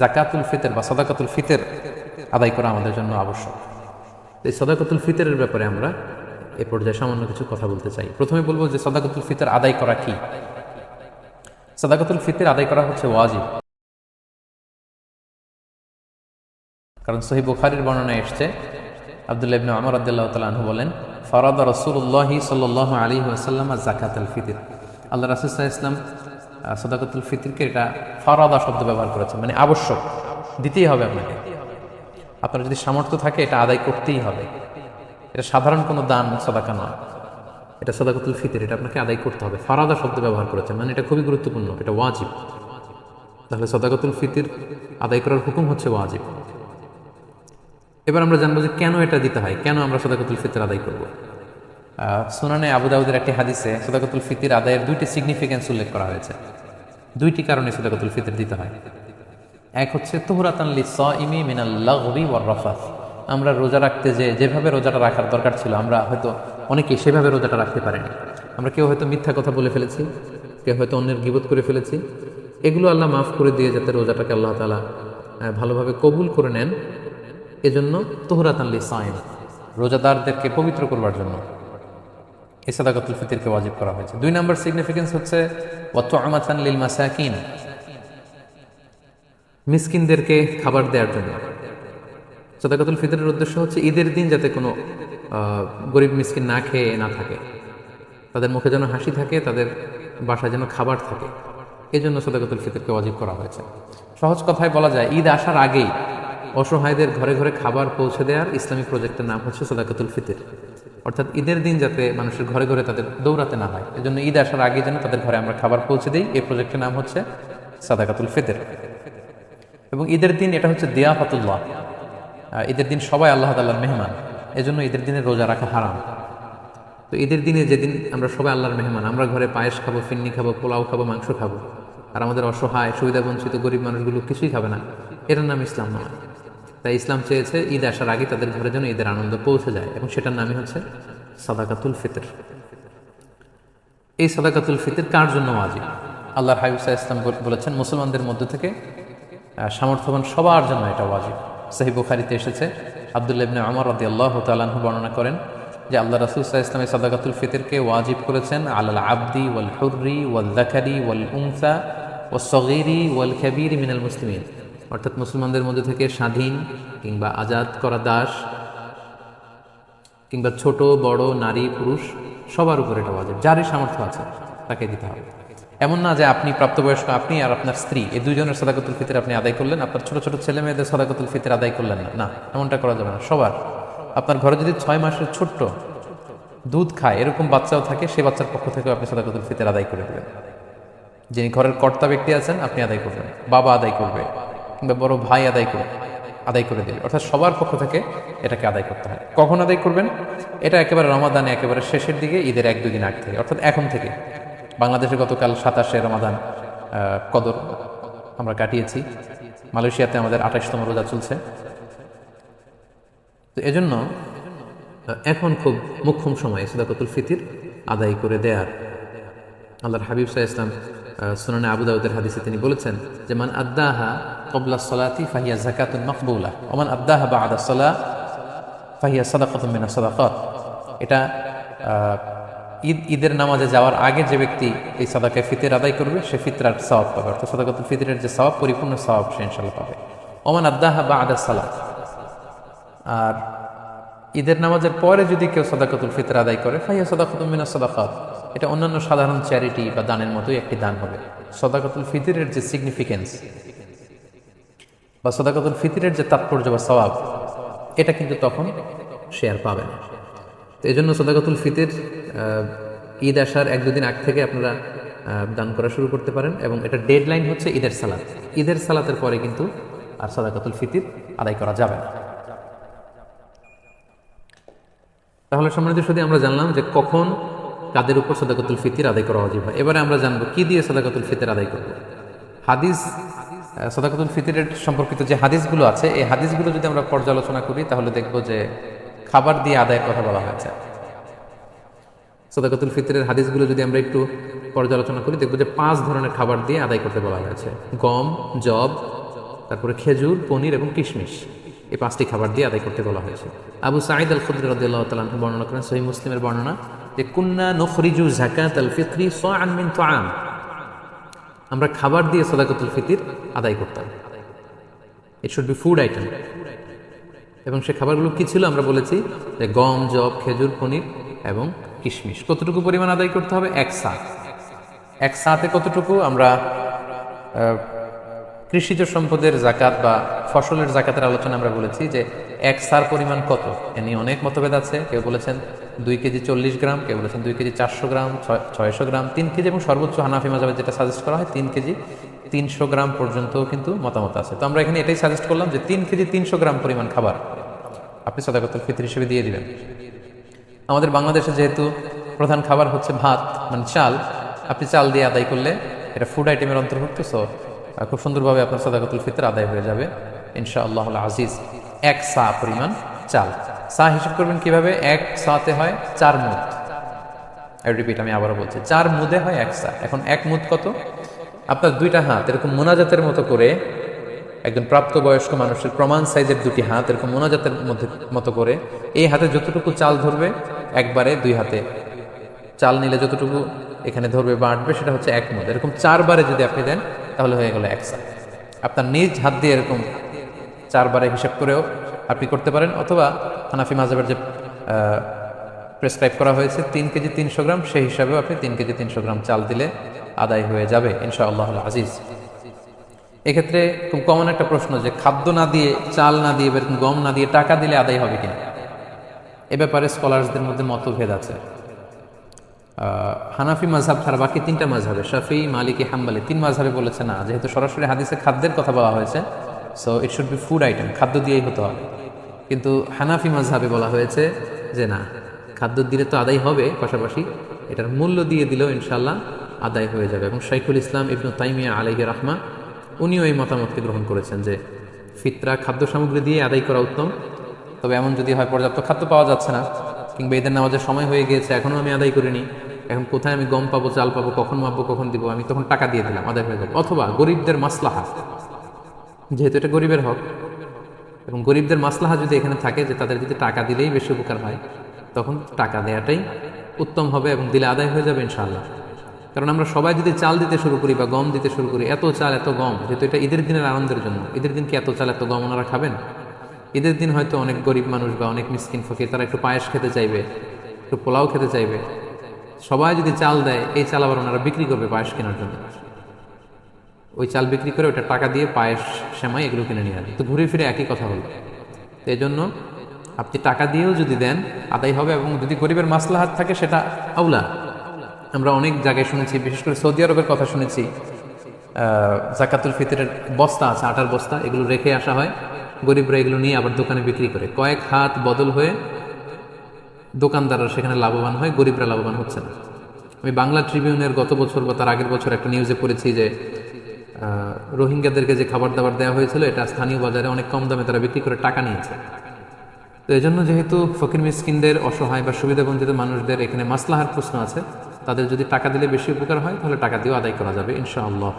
জাকাতুল ফিতর বা সদাকাতুল ফিতের আদায় করা আমাদের জন্য আবশ্যক। এই সদাকাতুল ফিতরের ব্যাপারে আমরা এ পর্যায়ে সামান্য কিছু কথা বলতে চাই। প্রথমে বলব যে সদাকাতুল ফিতর আদায় করা কি? সদাকাতুল ফিতর আদায় করা হচ্ছে ওয়াজিব। কারণ সহি বুখারির বর্ণনায় এসছে, আব্দুল্লাহ ইবনে আমর আব্দুল্লাহ তালু বলেন, ফরাদ রসুল্লাহ সাল্লাহ আলী ওয়াসাল্লাম জাকাতুল ফিতর। আল্লাহ রাসুল্লাহ ইসলাম সদাকাতুল ফিতরকে এটা ফরাদা শব্দ ব্যবহার করেছেন মানে আবশ্যক, দিতেই হবে আপনাকে। আপনার যদি সামর্থ্য থাকে, এটা আদায় করতেই হবে। এটা সাধারণ কোনো দান, সদাকা নয় এটা সদাকাতুল ফিতর, এটা আপনাকে আদায় করতে হবে। ফারাদা শব্দ ব্যবহার করেছেন মানে এটা খুবই গুরুত্বপূর্ণ, এটা ওয়াজিব। তাহলে সদাকাতুল ফিতির আদায় করার হুকুম হচ্ছে ওয়াজিব। এবার আমরা জানব যে কেন এটা দিতে হয়, কেন আমরা সদাকতুল ফিতর আদায় করব। সুনানে আবু দাউদের একটি হাদিসে সদাকতুল ফিতির আদায়ের দুইটি সিগনিফিকেন্স উল্লেখ করা হয়েছে। দুইটি কারণে সদাকতুল ফিতির দিতে হয়। এক হচ্ছে তোহরাতানলি স ইমি মিনাল্লাগবি ওয়ার রফাত। আমরা রোজা রাখতে যে, যেভাবে রোজাটা রাখার দরকার ছিল, আমরা হয়তো অনেকে সেভাবে রোজাটা রাখতে পারিনি। আমরা কেউ হয়তো মিথ্যা কথা বলে ফেলেছি, কেউ হয়তো অন্যের গিবত করে ফেলেছি। এগুলো আল্লাহ মাফ করে দিয়ে যাতে রোজাটাকে আল্লাহ তালা ভালোভাবে কবুল করে নেন। এজন্য তোহরাতানলি সাইম রোজাদারদেরকে পবিত্র করবার জন্য। এই সাদাকাতুল ফিতিরকে ওয়াজিব করা হয়েছে। দুই নম্বর সিগনিফিকেন্স হচ্ছে মিসকিনদেরকে খাবার দেওয়ার জন্য। সাদাকাতুল ফিতরের উদ্দেশ্য হচ্ছে ঈদের দিন যাতে কোনো গরিব মিসকিন না খেয়ে না থাকে। তাদের মুখে যেন হাসি থাকে, তাদের বাসায় যেন খাবার থাকে। এই জন্য সদাকাতুল ফিতরকে ওয়াজিব করা হয়েছে। সহজ কথায় বলা যায়, ঈদ আসার আগেই অসহায়দের ঘরে ঘরে খাবার পৌঁছে দেওয়ার ইসলামী প্রজেক্টের নাম হচ্ছে সদাকাতুল ফিতর। অর্থাৎ ঈদের দিন যাতে মানুষের ঘরে ঘরে তাদের দৌড়াতে না হয়। এজন্য ঈদ আসার আগে যেন তাদের ঘরে আমরা খাবার পৌঁছে দিই। এই প্রজেক্টের নাম হচ্ছে সাদাকাতুল ফিতর। এবং ঈদের দিন এটা হচ্ছে দিয়াফাতুল্লাহ। ঈদের দিন সবাই আল্লাহ তাল্লাহর মেহমান। এজন্য ঈদের দিনে রোজা রাখা হারাম। তো ঈদের দিনে যেদিন আমরা সবাই আল্লাহর মেহমান, আমরা ঘরে পায়েস খাব, ফিন্নি খাব, পোলাও খাব, মাংস খাব। আর আমাদের অসহায় সুবিধা বঞ্চিত গরিব মানুষগুলো কিছুই খাবে না। এটার নাম ইসলাম নয়। তাই ইসলাম চেয়েছে ঈদ আসার আগে তাদের ঘরে যেন ঈদের আনন্দ পৌঁছে যায় এবং সেটার নামই হচ্ছে সাদাকাতুল ফিতর। এই সাদাকাতুল ফিতর কার জন্য ওয়াজিব? আল্লাহর হাবিবসা ইসলাম বলেছেন, মুসলমানদের মধ্য থেকে সামর্থ্যবান সবার জন্য এটা ওয়াজিব। সাহি বুখারিতে এসেছে, আবদুল্লাহ ইবনে আমর রাদি আল্লাহ তালাহু বর্ণনা করেন যে আল্লাহ রাসুল সাহা ইসলামের সাদাকাতুল ফিতরকে ওয়াজিব করেছেন আল্লাহ আব্দি ওয়াল হুর্রি ওয়াল দাকারি ওয়াল উংসা ও সগিরি ওয়াল খাবির মিনাল মুসলিমিন। অর্থাৎ মুসলমানদের মধ্যে থেকে স্বাধীন কিংবা আজাদ করা দাস কিংবা ছোট, বড়, নারী, পুরুষ, সবার উপর এটা ওয়াজিব। যারই সামর্থ্য আছে, তাকে দিতে হবে। এমন না যে আপনি প্রাপ্তবয়স্ক, আপনি আর আপনার স্ত্রী, এই দুইজনের সদাকতুল ফিতর আপনি আদায় করলেন, আপনার ছোট ছোট ছেলে মেয়েদের সদাকতুল ফিতর আদায় করলেন না। না, এমনটা করা যাবে না, সবার। আপনার ঘরে যদি ছয় মাসের ছোট্ট দুধ খায়, এরকম বাচ্চাও থাকে, সে বাচ্চার পক্ষ থেকে আপনি সদাকতুল ফিতর আদায় করে দেবেন। যিনি ঘরের কর্তা ব্যক্তি আছেন, আপনি আদায় করবেন, বাবা আদায় করবে। কিংবা বড় ভাই আদায় করবে আদায় করে দেবে। অর্থাৎ সবার পক্ষ থেকে এটাকে আদায় করতে হয়। কখন আদায় করবেন? এটা একেবারে রমাদানে একেবারে শেষের দিকে, ঈদের এক দুদিন আগ থেকে। অর্থাৎ এখন থেকে। বাংলাদেশে গতকাল সাতাশে রমাদান কদর আমরা কাটিয়েছি। মালয়েশিয়াতে আমাদের আঠাশতম রোজা চলছে। তো এজন্য এখন খুব মুখ্যম সময় সদাকতুল ফিতির আদায় করে দেয়ার। আল্লাহর হাবিব সাহা ইসলাম সুনানে আবু দাউদের হাদিসে তিনি বলেছেন যে, মান আদাহা কবলা সাদাকাত এটা ঈদ, ঈদের নামাজে যাওয়ার আগে যে ব্যক্তি এই সাদাকায় ফিতের আদায় করবে, সে ফিতরার সওয়াব পাবে। অর্থাৎ সাদাকাতুল ফিতরের যে সওয়াব, পরিপূর্ণ সওয়াব সে ইনশাল্লাহ পাবে। ওমান আদাহা বা আদা সালাত। আর ঈদের নামাজের পরে যদি কেউ সদাকতুল ফিতর আদায় করে ফাইয়া সদাকতুল মিনা সদাকাত। এটা অন্যান্য সাধারণ চ্যারিটি বা দানের মতোই একটি দান হবে। সদাকতুল ফিতরের যে সিগনিফিকেন্স বা সদাকতুল ফিতিরের যে তাৎপর্য বা স্বভাব এটা কিন্তু তখন শেয়ার পাবে না। তো এই জন্য সদাকতুল ফিতির ঈদ আসার এক দুদিন আগ থেকে আপনারা দান করা শুরু করতে পারেন এবং এটা ডেডলাইন হচ্ছে ঈদের সালাত। ঈদের সালাতের পরে কিন্তু আর সদাকতুল ফিতির আদায় করা যাবে না। তাহলে সম্মানিত শুধু আমরা জানলাম যে কখন কাদের উপর সদাকতুল ফিতির আদায় করা হয়। এবারে আমরা জানব কি দিয়ে সদাকতুল ফিতির আদায় করব। হাদিস সদাকতুল ফিতিরের সম্পর্কিত যে হাদিসগুলো আছে, এই হাদিসগুলো যদি আমরা পর্যালোচনা করি, তাহলে দেখব যে খাবার দিয়ে আদায়ের কথা বলা হয়েছে। সদাকতুল ফিতরের হাদিসগুলো যদি আমরা একটু পর্যালোচনা করি, দেখব যে পাঁচ ধরনের খাবার দিয়ে আদায় করতে বলা হয়েছে। গম জব তারপরে খেজুর, পনির এবং কিশমিশ। এই পাঁচটি খাবার দিয়ে আদায় করতে বলা হয়েছে। আবু সাঈদ আল খুদ্র বর্ণনা করেন সহি মুসলিমের বর্ণনা যে, কুন্না নখরিজু জাকাত আল ফিত্রি সাআন মিন তাআম। আমরা খাবার দিয়ে সদাকতুল ফিতির আদায় করতাম। It should be food item এবং সে খাবারগুলো কী ছিল আমরা বলেছি যে গম জব খেজুর, পনির এবং কিশমিশ। কতটুকু পরিমাণ আদায় করতে হবে? এক সাথ এক সাথে কতটুকু? আমরা কৃষিজ সম্পদের জাকাত বা ফসলের জাকাতের আলোচনা আমরা বলেছি যে এক সার পরিমাণ কত? এ নিয়ে অনেক মতভেদ আছে। কেউ বলেছেন দুই কেজি চল্লিশ গ্রাম, কেউ বলেছেন দুই কেজি চারশো গ্রাম, ছয়- ছয়শো গ্রাম, তিন কেজি এবং সর্বোচ্চ হানাফি মাজাবে যেটা সাজেস্ট করা হয়, তিন কেজি তিনশো গ্রাম পর্যন্ত কিন্তু মতামত আছে। তো আমরা এখানে এটাই সাজেস্ট করলাম যে তিন কেজি তিনশো গ্রাম পরিমাণ খাবার আপনি সদাকতুল ফিতর হিসেবে দিয়ে দিবেন। আমাদের বাংলাদেশে যেহেতু প্রধান খাবার হচ্ছে ভাত মানে চাল, আপনি চাল দিয়ে আদায় করলে এটা ফুড আইটেমের অন্তর্ভুক্ত সো খুব সুন্দরভাবে আপনার সদাকতুল ফিতর আদায় হয়ে যাবে। ইনশা আল্লাহ আজিজ। এক সা পরিমাণ চাল। সা হিসাব করবেন কীভাবে? এক সাতে হয় চার মুদ। রিপিট আমি আবারও বলছি, চার মুদে হয় এক সা। এখন এক মুদ কত? আপনার দুইটা হাত, এরকম মোনাজাতের মতো করে, একজন প্রাপ্তবয়স্ক মানুষের প্রমাণ সাইজের দুটি হাত, এরকম মোনাজাতের মধ্যে, মতো করে, এই হাতে যতটুকু চাল ধরবে, একবারে দুই হাতে চাল নিলে যতটুকু এখানে ধরবে বাঁটবে সেটা হচ্ছে এক মুদ। এরকম চারবারে যদি আপনি দেন তাহলে হয়ে গেল একসা আপনার নিজ হাত দিয়ে এরকম চারবারে হিসাব করেও আপনি করতে পারেন, অথবা হানাফি মাজাবের যে প্রেসক্রাইব করা হয়েছে তিন কেজি তিনশো গ্রাম, সেই হিসাবেও আপনি তিন কেজি তিনশো গ্রাম চাল দিলে আদায় হয়ে যাবে ইনশা আল্লাহ আজিজ। এক্ষেত্রে খুব কমন একটা প্রশ্ন যে, খাদ্য না দিয়ে, চাল না দিয়ে গম না দিয়ে টাকা দিলে আদায় হবে কিনা? এ ব্যাপারে স্কলার্সদের মধ্যে মতভেদ আছে। হানাফি মাঝহাব ছাড়া বাকি তিনটা মাঝহাবে শাফি, মালিকি, হাম্বালি, তিন মাঝহাবে বলেছে না, যেহেতু সরাসরি হাদিসে খাদ্যের কথা বলা হয়েছে so it should be food item খাদ্য দিয়েই হতে হবে। কিন্তু হানাফি মাঝহাবে বলা হয়েছে যে না, খাদ্য দিলে তো আদায় হবে, পাশাপাশি এটার মূল্য দিয়ে দিলেও ইনশাল্লাহ আদায় হয়ে যাবে। এবং শাইখুল ইসলাম ইবনু তাইমিয়া আলাইহি রাহমা, উনিও এই মতামতকে গ্রহণ করেছেন যে ফিতরা খাদ্য সামগ্রী দিয়ে আদায় করা উত্তম। তবে এমন যদি হয়, পর্যাপ্ত খাদ্য পাওয়া যাচ্ছে না, কিংবা এদের নামাজের সময় হয়ে গিয়েছে, এখনও আমি আদায় করিনি এখন কোথায় আমি গম পাবো, চাল পাবো, কখন মাপবো, কখন দিব, আমি তখন টাকা দিয়ে দিলাম, আদায় হয়ে যাবে অথবা গরিবদের মাসলাহা, যেহেতু এটা গরিবের হক, এবং গরিবদের মাসলাহা যদি এখানে থাকে যে তাদের যদি টাকা দিলেই বেশি উপকার হয়, তখন টাকা দেওয়াটাই উত্তম হবে এবং দিলে আদায় হয়ে যাবে ইনশাআল্লাহ। কারণ আমরা সবাই যদি চাল দিতে শুরু করি বা গম দিতে শুরু করি, এত চাল, এত গম, যেহেতু এটা ঈদের দিনের আনন্দের জন্য, ঈদের দিন কি এত চাল, এত গম ওনারা খাবেন? ঈদের দিন হয়তো অনেক গরিব মানুষ বা অনেক মিসকিন ফকির, তারা একটু পায়েস খেতে চাইবে, একটু পোলাও খেতে চাইবে সবাই যদি চাল দেয়, এই চাল আবার ওনারা বিক্রি করবে পায়েস কেনার জন্য। ওই চাল বিক্রি করে ওটা টাকা দিয়ে পায়েস সেমাই এগুলো কিনে নিয়ে আসবে। তো ঘুরে ফিরে একই কথা হলো। তো এই জন্য আপনি টাকা দিয়েও যদি দেন, আদায় হবে এবং যদি গরিবের মাসলাহাত থাকে, সেটা আউলা আমরা অনেক জায়গায় শুনেছি, বিশেষ করে সৌদি আরবের কথা শুনেছি জাকাতুল ফিতরের বস্তা আছে, আটার বস্তা, এগুলো রেখে আসা হয়। গরিবরা এগুলো নিয়ে আবার দোকানে বিক্রি করে। কয়েক হাত বদল হয়ে দোকানদাররা সেখানে লাভবান হয়, গরিবরা লাভবান হচ্ছে না। আমি বাংলা ট্রিবিউনের গত বছর বা তার আগের বছর একটা নিউজে পড়েছি যে রোহিঙ্গাদেরকে যে খাবার দাবার দেওয়া হয়েছিল, এটা স্থানীয় বাজারে অনেক কম দামে তারা বিক্রি করে টাকা নিয়েছে। তো এই জন্য যেহেতু ফকির মিসকিনদের অসহায় বা সুবিধাবঞ্চিত মানুষদের এখানে মাসলাহার প্রশ্ন আছে, তাদের যদি টাকা দিলে বেশি উপকার হয়, তাহলে টাকা দিয়েও আদায় করা যাবে, ইনশাআল্লাহ।